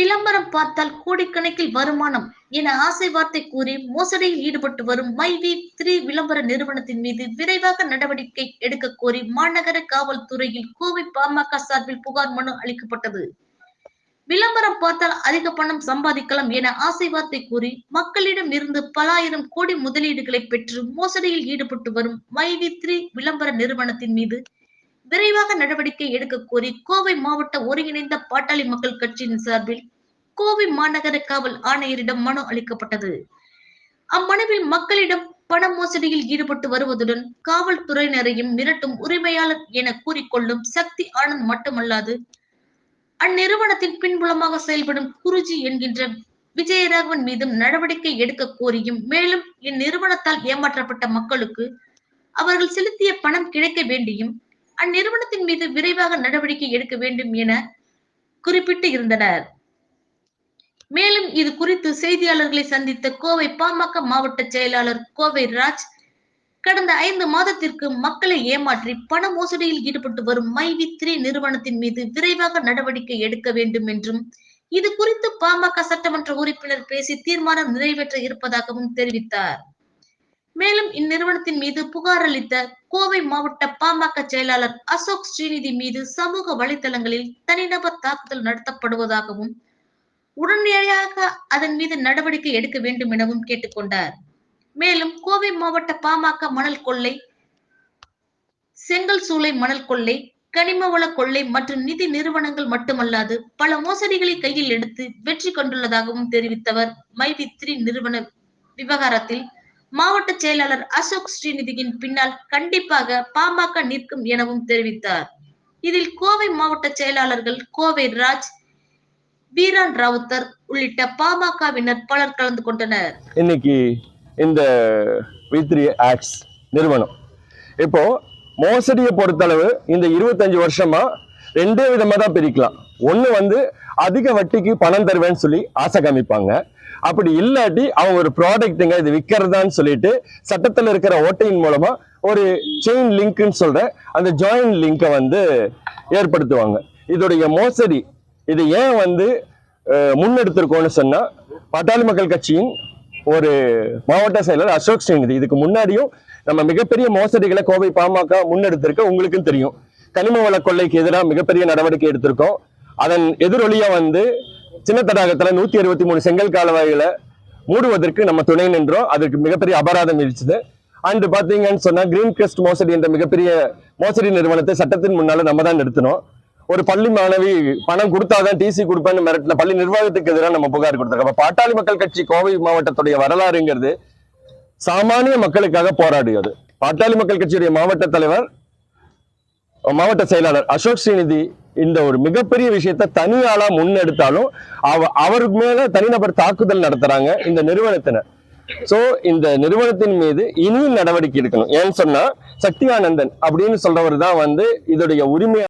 விளம்பரம் பார்த்தால் கோடிக்கணக்கில் வருமானம் என ஆசை வார்த்தை கூறி மோசடியில் ஈடுபட்டு வரும் மைவி த்ரீ விளம்பர நிறுவனத்தின் மீது விரைவாக நடவடிக்கை எடுக்க கோரி மாநகர காவல்துறையில் கோவை பாமக சார்பில் புகார் மனு அளிக்கப்பட்டது. விளம்பரம் பார்த்தால் அதிக பணம் சம்பாதிக்கலாம் என ஆசை வார்த்தை கூறி மக்களிடம் இருந்து பலாயிரம் கோடி முதலீடுகளை பெற்று மோசடியில் ஈடுபட்டு வரும் மைவி த்ரீ விளம்பர நிறுவனத்தின் மீது விரைவாக நடவடிக்கை எடுக்க கோரி கோவை மாவட்ட ஒருங்கிணைந்த பாட்டாளி மக்கள் கட்சியின் சார்பில் கோவை மாநகர காவல் ஆணையரிடம் மனு அளிக்கப்பட்டது. அம்மனுவில் மக்களிடம் பண மோசடியில் ஈடுபட்டு வருவதுடன் காவல்துறையினரையும் மிரட்டும் உரிமையாளர் என கூறிக்கொள்ளும் சக்தி ஆனந்த் மட்டுமல்லாது அந்நிறுவனத்தின் பின்புலமாக செயல்படும் குருஜி என்கின்ற விஜயராகவன் மீதும் நடவடிக்கை எடுக்க கோரியும் மேலும் இந்நிறுவனத்தால் ஏமாற்றப்பட்ட மக்களுக்கு அவர்கள் செலுத்திய பணம் கிடைக்க வேண்டியும் அந்நிறுவனத்தின் மீது விரைவாக நடவடிக்கை எடுக்க வேண்டும் என குறிப்பிட்டு இருந்தனர். மேலும் இது குறித்து செய்தியாளர்களை சந்தித்த கோவை பாமக மாவட்ட செயலாளர் கோவை ராஜ் கடந்த ஐந்து மாதத்திற்கு மக்களை ஏமாற்றி பண மோசடியில் ஈடுபட்டு வரும் மைவி த்ரீ நிறுவனத்தின் மீது விரைவாக நடவடிக்கை எடுக்க வேண்டும் என்றும் இது குறித்து பாமக சட்டமன்ற உறுப்பினர் பேசி தீர்மானம் நிறைவேற்ற இருப்பதாகவும் தெரிவித்தார். மேலும் இந்நிறுவனத்தின் மீது புகார் அளித்த கோவை மாவட்ட பாமக செயலாளர் அசோக் ஸ்ரீநிதி மீது சமூக வலைதளங்களில் தனிநபர் தாக்குதல் நடத்தப்படுவதாகவும் உடனடியாக அதன் மீது நடவடிக்கை எடுக்க வேண்டும் எனவும் கேட்டுக்கொண்டார். மேலும் கோவை மாவட்ட பாமக மணல் கொள்ளை செங்கல் சூளை மணல் கொள்ளை கனிம வள கொள்ளை மற்றும் நிதி நிறுவனங்கள் மட்டுமல்லாது பல மோசடிகளை கையில் எடுத்து வெற்றி கொண்டுள்ளதாகவும் தெரிவித்தவர் மைவித்ரி நிறுவன விவகாரத்தில் மாவட்ட செயலாளர் அசோக் ஸ்ரீநிதியின் பின்னால் கண்டிப்பாக பாமக நிற்கும் எனவும் தெரிவித்தார். இதில் கோவை மாவட்ட செயலாளர்கள் கோவை ராஜ் வீரான் ராவுத்தர் உள்ளிட்ட பாமகவினர் பலர் கலந்து கொண்டனர். இன்னைக்கு இந்த வித்ரி ஆக்ட்ஸ் நிறுவனம். இப்போ மோசடியை பொறுத்தளவு இந்த இருபத்தஞ்சு வருஷமா ரெண்டே விதமாக தான் பிரிக்கலாம். ஒன்று வந்து அதிக வட்டிக்கு பணம் தருவேன்னு சொல்லி ஆசை காமிப்பாங்க. அப்படி இல்லாட்டி அவங்க ஒரு ப்ராடக்ட்டுங்க இது விற்கிறதான்னு சொல்லிட்டு சட்டத்தில் இருக்கிற ஓட்டையின் மூலமாக ஒரு செயின் லிங்க்னு சொல்கிற அந்த ஜாயின் லிங்கை வந்து ஏற்படுத்துவாங்க. இதோடைய மோசடி இது ஏன் வந்து அஹ், முன்னெடுத்திருக்கோம்னு சொன்னா பாட்டாளி மக்கள் கட்சியின் ஒரு மாவட்ட செயலர் அசோக் ஸ்ரீநிதி இதுக்கு முன்னாடியும் நம்ம மிகப்பெரிய மோசடிகளை கோவை பாமக முன்னெடுத்திருக்க உங்களுக்கும் தெரியும். கனிம வள கொள்ளைக்கு எதிராக மிகப்பெரிய நடவடிக்கை எடுத்திருக்கோம். அதன் எதிரொலியா வந்து சின்ன தடாகத்துல நூத்தி அறுபத்தி மூணு செங்கல் கால்வாய்களை மூடுவதற்கு நம்ம துணை நின்றோம். அதற்கு மிகப்பெரிய அபராதம் இருந்துச்சு அண்ட் பாத்தீங்கன்னு சொன்னா கிரீன் கிரஸ்ட் மோசடி என்ற மிகப்பெரிய மோசடி நிறுவனத்தை சட்டத்தின் முன்னால நம்ம தான் நிறுத்தினோம். ஒரு பள்ளி மாணவி பணம் கொடுத்தாதான் டிசி கொடுப்பேன்னு மிரட்டின பள்ளி நிர்வாகத்துக்கு எதிராக நம்ம புகார் கொடுத்துருக்கோம். அப்ப பாட்டாளி மக்கள் கட்சி கோவை மாவட்டத்துடைய வரலாறுங்கிறது சாமானிய மக்களுக்காக போராடியது. பாட்டாளி மக்கள் கட்சியுடைய மாவட்ட தலைவர் மாவட்ட செயலாளர் அசோக் ஸ்ரீநிதி இந்த ஒரு மிகப்பெரிய விஷயத்தை தனியாளா முன்னெடுத்தாலும் அவ அவருக்கு மேல தனிநபர் தாக்குதல் நடத்துறாங்க இந்த நிறுவனத்தினர். சோ இந்த நிறுவனத்தின் மீது இனியும் நடவடிக்கை எடுக்கணும். ஏன்னு சொன்னா சக்தியானந்தன் அப்படின்னு சொல்றவர் தான் வந்து இதோடைய உரிமையா